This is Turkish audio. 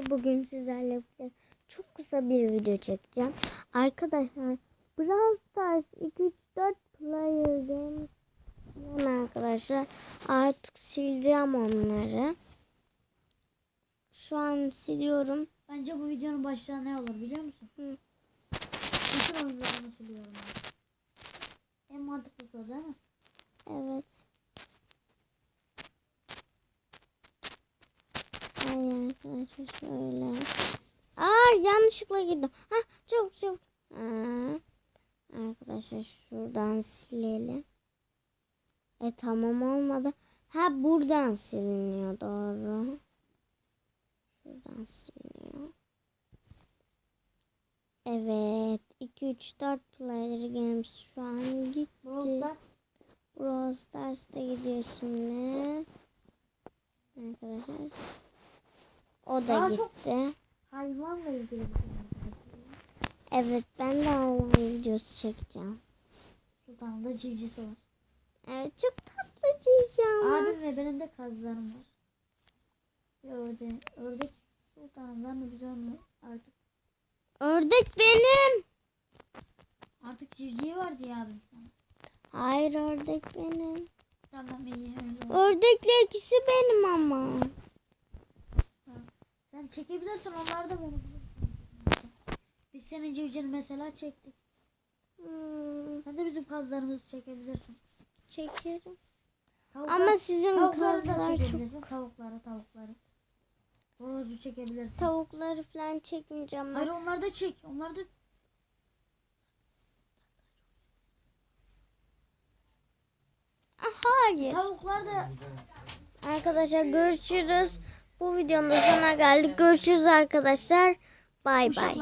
Arkadaşlar bugün sizlerle birlikte çok kısa bir video çekeceğim. Arkadaşlar Brawl Stars 2 3 4 player games arkadaşlar artık sileceğim onları. Şu an siliyorum. Bence bu videonun başlığı ne olur biliyor musun? Hı. Bütün oyunlarını siliyorum ben. En mantıklısı o değil mi? Evet. Ay arkadaşlar şöyle. Aa yanlışlıkla girdim. Ha çabuk çabuk. Aa, arkadaşlar şuradan silelim. E tamam olmadı. Ha buradan siliniyor doğru. Şuradan siliniyor. Evet. 2 3 4 player games şu an gitti. Brawl Stars Brawl gidiyor şimdi. Arkadaşlar. O da Daha gitti. hayvanla ilgili. Evet ben de hayvan videosu çekeceğim. Sultan'da civcisi var. Evet çok tatlı civciv. Abim ve benim de kazlarım var. Bir ördek. Ördek Sultan'dan mı biz onu artık. Ördek benim. Artık civcivi vardı ya abim sana. Hayır ördek benim. Tamam iyi. Ördekle ikisi benim ama. Sen çekebilirsin onlar da benim. Biz senin civcivini mesela çektik. Hmm, Sen de bizim kazlarımızı çekebilirsin. çekerim. Tavuklar, Ama sizin tavukları kazlar çok... Tavukları tavukları. Horozu çekebilirsin. Tavukları falan çekmeyeceğim Hayır ben. onları da çek. Onları da Hayır. tavuklar da Arkadaşlar görüşürüz. Bu videonun da sonuna geldik. Görüşürüz arkadaşlar. Bay bay.